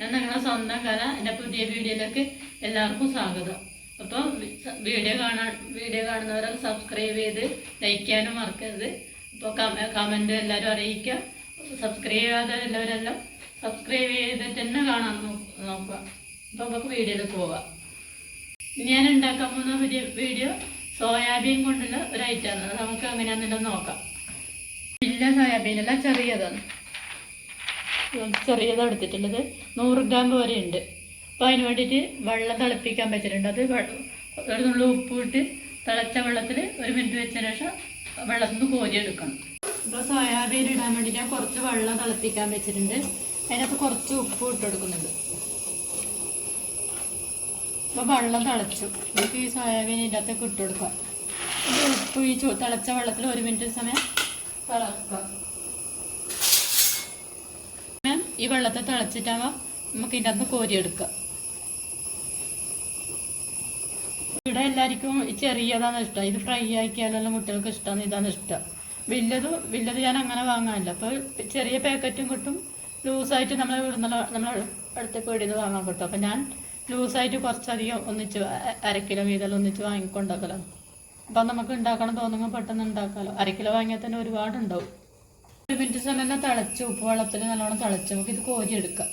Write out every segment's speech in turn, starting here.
ഞാൻ നിങ്ങളെ സ്വന്തം കല എന്റെ പുതിയ വീഡിയോയിലേക്ക് എല്ലാവർക്കും സ്വാഗതം. അപ്പോൾ വീഡിയോ കാണാൻ വീഡിയോ കാണുന്നവരൊക്കെ സബ്സ്ക്രൈബ് ചെയ്ത് ലൈക്ക് ചെയ്യാനും മറക്കരുത്. അപ്പോൾ കമന്റ് എല്ലാവരും അറിയിക്കുക. സബ്സ്ക്രൈബ് ചെയ്യാതെ എല്ലാവരെല്ലാം സബ്സ്ക്രൈബ് ചെയ്തിട്ട് തന്നെ കാണാൻ നോക്കുക. അപ്പോൾ നമുക്ക് വീഡിയോയിലേക്ക് പോവാം ഞാൻ ഉണ്ടാക്കാൻ പോകുന്ന പുതിയ വീഡിയോ സോയാബീൻ കൊണ്ടുള്ള ഒരു ഐറ്റമാണ് നമുക്ക് എങ്ങനെയാണെന്നുള്ളത് നോക്കാം. ഇല്ല സോയാബീനല്ല ചെറിയതാണ്. ചെറിയതാണ് എടുത്തിട്ടുള്ളത്. നൂറ് ഗ്രാം വരെ ഉണ്ട്. അപ്പോൾ അതിന് വേണ്ടിയിട്ട് വെള്ളം തിളപ്പിക്കാൻ വെച്ചിട്ടുണ്ട്. അത് ഒരു നുള്ളു ഉപ്പ് ഇട്ട് തിളച്ച വെള്ളത്തിൽ ഒരു മിനിറ്റ് വെച്ചതിന് ശേഷം വെള്ളത്തിൽ നിന്ന് കോരിയെടുക്കണം. ഇപ്പോൾ സോയാബീൻ ഇടാൻ വേണ്ടി ഞാൻ കുറച്ച് വെള്ളം തിളപ്പിക്കാൻ വെച്ചിട്ടുണ്ട്. അതിനകത്ത് കുറച്ച് ഉപ്പ് ഇട്ടെടുക്കുന്നുണ്ട് ഇപ്പോൾ വെള്ളം തിളച്ചു. നമുക്ക് ഈ സോയാബീൻ ഇതിന്റെ അകത്തേക്ക് ഇട്ടുകൊടുക്കാം ഉപ്പ് ഈ തിളച്ച വെള്ളത്തിൽ ഒരു മിനിറ്റ് സമയം തിളക്കുക പിന്നെ ഈ വെള്ളത്തെ തിളച്ചിട്ടാകുമ്പോൾ നമുക്ക് ഇതിന്റെ അകത്ത് കോരിയെടുക്കാം. ഇവിടെ എല്ലാവർക്കും ചെറിയതാണ് ഇഷ്ടം. ഇത് ഫ്രൈ ആക്കിയാലെല്ലാം കുട്ടികൾക്ക് ഇഷ്ടമാണ്. ഇതാണ് ഇഷ്ടം. വലുത് വലുത് ഞാൻ അങ്ങനെ വാങ്ങാനില്ല അപ്പോൾ ചെറിയ പാക്കറ്റും കിട്ടും. ലൂസായിട്ട് നമ്മൾ ഇവിടുന്ന് നമ്മൾ അടുത്ത പേടിയിൽ നിന്ന് വാങ്ങാൻ കിട്ടും. അപ്പം ഞാൻ ലൂസായിട്ട് കുറച്ചധികം ഒന്നിച്ച് അരക്കിലോ അര കിലോ വീതം ഒന്നിച്ച് വാങ്ങിക്കൊണ്ടാക്കലോ അപ്പം നമുക്ക് ഉണ്ടാക്കണം തോന്നുമ്പോൾ പെട്ടെന്ന് ഉണ്ടാക്കാമല്ലോ അരക്കിലോ കിലോ വാങ്ങിയാൽ തന്നെ ഒരുപാട് ഉണ്ടാവും ഒരു മിനിറ്റ് സമയം തന്നെ തിളച്ച് ഉപ്പ് വെള്ളത്തിൽ നല്ലോണം തിളച്ച് നമുക്ക് ഇത് കോരിയെടുക്കാം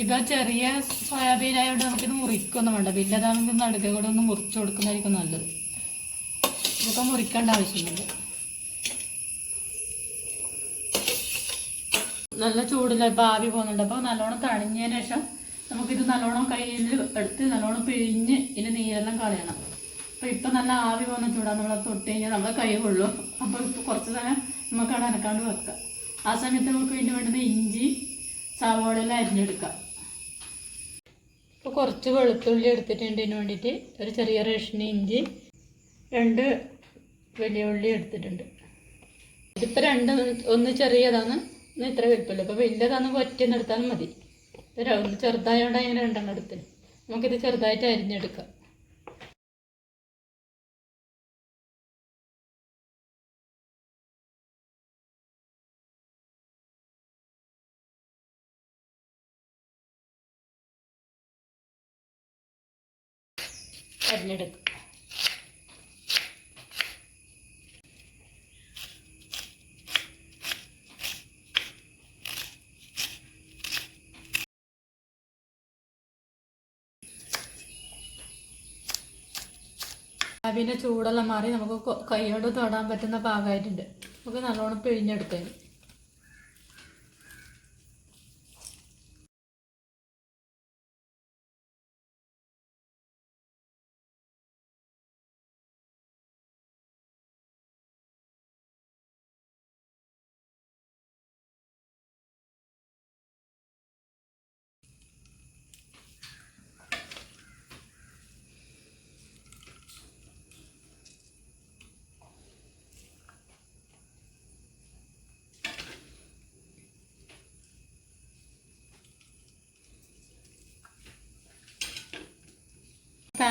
ഇപ്പൊ ചെറിയ സോയാബീൻ ആയതുകൊണ്ട് നമുക്കിത് മുറിക്കൊന്നും വേണ്ട. വലുതാണെങ്കിൽ നടുക കൂടെ ഒന്ന് മുറിച്ച് കൊടുക്കുന്നതായിരിക്കും നല്ലത്. ഇതൊക്കെ മുറിക്കേണ്ട ആവശ്യമില്ല നല്ല ചൂടില്ല ഇപ്പൊ ആവി പോകുന്നുണ്ട്. അപ്പോൾ നല്ലോണം തണിഞ്ഞതിന് ശേഷം നമുക്കിത് നല്ലോണം കയ്യിൽ എടുത്ത് നല്ലോണം പിഴിഞ്ഞ് ഇതിന് നീരെല്ലാം കളയണം. അപ്പോൾ ഇപ്പം നല്ല ആവി പോകുന്ന ചൂടാണ് നമ്മൾ തൊട്ട് കഴിഞ്ഞാൽ നമ്മളെ കൈ കൊള്ളും. അപ്പോൾ ഇപ്പൊ കുറച്ച് സമയം നമുക്ക് അവിടെ അനക്കാണ്ട് വെക്കാം. ആ സമയത്ത് നമുക്ക് വേണ്ടി വേണ്ടത് ഇഞ്ചി സവാളെല്ലാം അരിഞ്ഞെടുക്കാം. ഇപ്പൊ കുറച്ച് വെളുത്തുള്ളി എടുത്തിട്ടുണ്ട് ഇതിന് വേണ്ടിയിട്ട്. ഒരു ചെറിയ റേഷന് ഇഞ്ചി രണ്ട് വലിയ ഉള്ളി എടുത്തിട്ടുണ്ട്. ഇതിപ്പോൾ രണ്ട് ഒന്ന് ചെറിയതാണ് ഒന്ന് ഇത്ര വലുപ്പമില്ല ഇപ്പോൾ വലിയതാന്ന് ഒറ്റന്ന് എടുത്താലും മതി. ഒന്ന് ചെറുതായതുകൊണ്ട് അങ്ങനെ രണ്ടെണ്ണം എടുത്ത് നമുക്കിത് ചെറുതായിട്ട് അരിഞ്ഞെടുക്കാം. അരിഞ്ഞെടുക്കാം. അതിന്റെ ചൂടെല്ലാം മാറി നമുക്ക് കൈയോട് തൊടാൻ പറ്റുന്ന പാകമായിട്ടുണ്ട്. നമുക്ക് നല്ലോണം പിഴിഞ്ഞെടുക്കാം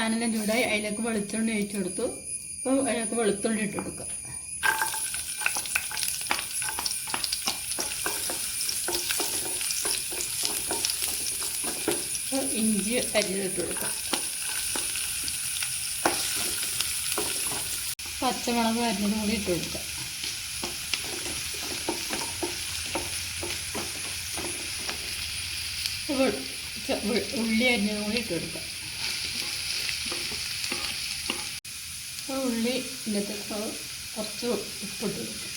പാനെല്ലാം ചൂടായി. അതിലേക്ക് വെളുത്തുള്ളി ഒഴിച്ചു കൊടുത്തു. അപ്പോൾ അതിലേക്ക് വെളുത്തുള്ളി ഇട്ട് കൊടുക്കുക ഇഞ്ചി അരിഞ്ഞിട്ട് കൊടുക്കുക പച്ചമുളക് അരിഞ്ഞതും കൂടി ഇട്ട് അപ്പോൾ ഉള്ളി അരിഞ്ഞതും കൂടി ഇട്ട് കൊടുക്കുക ഉള്ളി ഇതിന്റെ കുറച്ച് ഉപ്പിട്ട് കൊടുക്കും.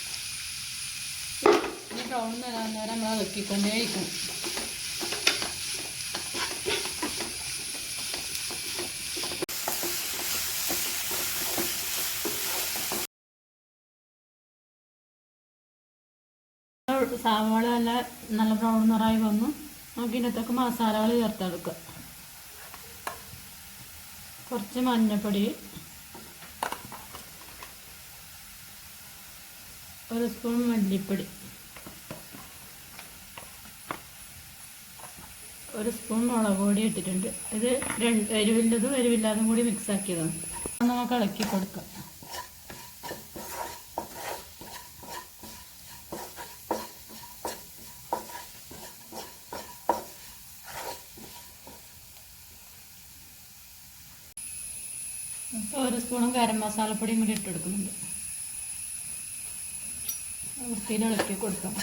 ഇനി ബ്രൗൺ വരാൻ നേരം നമ്മൾ വെക്കിക്കൊണ്ടേയിരിക്കും സവാള നല്ല നല്ല ബ്രൗൺ നിറായി വന്നു. നമുക്ക് ഇതിനകത്തേക്ക് മസാലകൾ ചേർത്തെടുക്കുക കുറച്ച് മഞ്ഞൾപ്പൊടി ഒരു സ്പൂൺ മല്ലിപ്പൊടി. ഒരു സ്പൂൺ മുളക് പൊടി ഇട്ടിട്ടുണ്ട്. ഇത് രണ്ട് എരിവില്ലതും എരിവില്ലാതും കൂടി മിക്സ് ആക്കിയതാണ്. നമുക്ക് ഇളക്കി കൊടുക്കാം. ഒരു സ്പൂണും ഗരം മസാലപ്പൊടിയും കൂടി ഇട്ടെടുക്കുന്നുണ്ട് വൃത്തിയിൽ ഇളക്കി കൊടുക്കാം.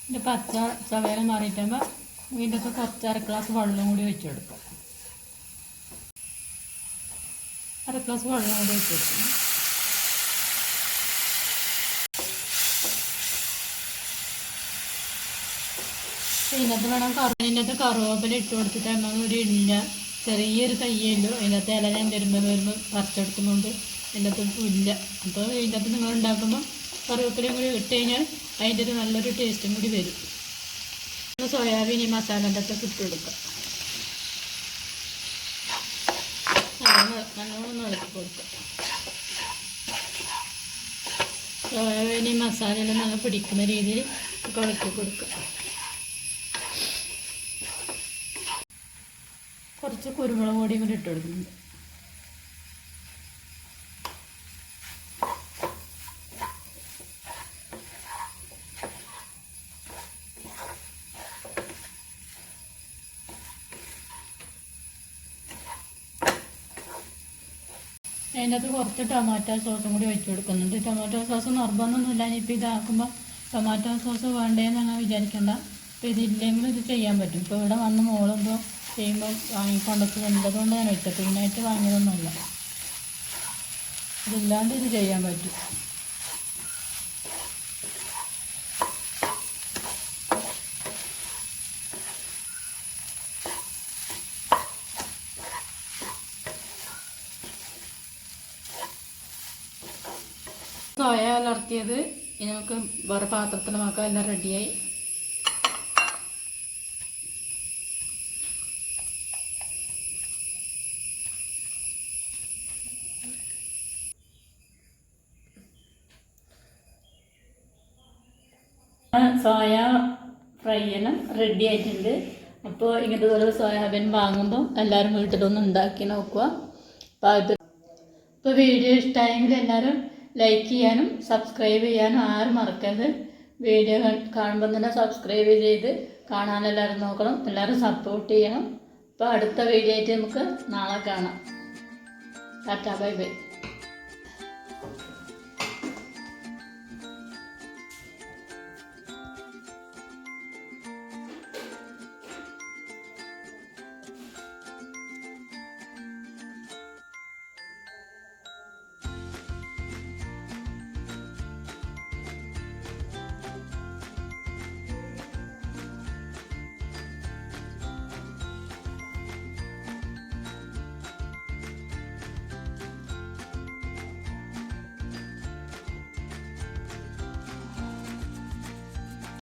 ഇതിന്റെ പച്ച ചവയല മാറിയിട്ടാകുമ്പോൾ ഇതിന്റെ ഒക്കെ കുറച്ച് അര ഗ്ലാസ് വെള്ളം കൂടി ഒഴിച്ച് കൊടുക്കാം അര ഗ്ലാസ് വെള്ളം കൂടി ഒഴിച്ച് കൊടുക്കണം ഇതിനകത്ത് വേണം കറി ഇതിനകത്ത് കറുവേപ്പില ഇട്ട് കൊടുത്തിട്ട് നമ്മൾ ഒരു ഇല്ല ചെറിയൊരു കയ്യല്ലോ അതിനകത്ത് ഇല ഞാൻ വരുമ്പോൾ വരുമ്പോൾ പറിച്ചെടുക്കുന്നുണ്ട്. അതിന്റെ അകത്ത് ഇല്ല അപ്പോൾ ഇതിനകത്ത് നിങ്ങൾ ഉണ്ടാക്കുമ്പോൾ കറിവേപ്പിലയും കൂടി ഇട്ട് കഴിഞ്ഞാൽ അതിന്റെ ഒരു നല്ലൊരു ടേസ്റ്റും കൂടി വരും. സോയാബീൻ ഈ മസാലന്റെ അകത്തൊക്കെ ഇട്ട് കൊടുക്കാം നല്ലോണം ഇളക്കി കൊടുക്കാം സോയാബീൻ ഈ മസാലയെല്ലാം നല്ല പിടിക്കുന്ന രീതിയിൽ ഇളക്കി കൊടുക്കുക. കുറച്ച് കുരുമുളക് പൊടിയും കൂടി ഇട്ട് കൊടുക്കുന്നുണ്ട്. അതിനകത്ത് കുറച്ച് ടൊമാറ്റോ സോസും കൂടി വെച്ച് കൊടുക്കുന്നുണ്ട്. ടൊമാറ്റോ സോസ് നിർബന്ധമൊന്നുമില്ല. ഇനിയിപ്പോൾ ഇതാക്കുമ്പോൾ ടൊമാറ്റോ സോസ് വേണ്ടേന്ന് അങ്ങനെ വിചാരിക്കണ്ട. അപ്പോൾ ഇതില്ലെങ്കിലും ഇത് ചെയ്യാൻ പറ്റും. ഇപ്പോൾ ഇവിടെ വന്ന് മോളുമ്പോൾ ചെയ്യുമ്പോൾ വാങ്ങിക്കൊണ്ടൊക്കെ വെന്തതുകൊണ്ട് ഞാൻ വെച്ചത് ഇതിനായിട്ട് വാങ്ങിയതൊന്നുമില്ല. ഇതില്ലാണ്ട് ഇത് ചെയ്യാൻ പറ്റും. സോയ അലർത്തിയത്. നമുക്ക് വേറെ പാത്രത്തിൽ നോക്കാം. എല്ലാം റെഡിയായി സോയ ഫ്രൈ എല്ലാം റെഡി ആയിട്ടുണ്ട്. അപ്പോൾ ഇങ്ങനത്തെ പോലെ സോയാബീൻ വാങ്ങുമ്പോൾ എല്ലാവരും വീട്ടിലൊന്ന് ഉണ്ടാക്കി നോക്കുക. അപ്പോൾ അത് ഇപ്പോൾ വീഡിയോ ഇഷ്ടമായെങ്കിൽ എല്ലാവരും ലൈക്ക് ചെയ്യാനും സബ്സ്ക്രൈബ് ചെയ്യാനും ആരും മറക്കരുത്. വീഡിയോ കാണുമ്പോൾ തന്നെ സബ്സ്ക്രൈബ് ചെയ്ത് കാണാൻ എല്ലാവരും നോക്കണം. എല്ലാവരും സപ്പോർട്ട് ചെയ്യണം. അപ്പോൾ അടുത്ത വീഡിയോ ആയിട്ട് നമുക്ക് നാളെ കാണാം. Tata bye bye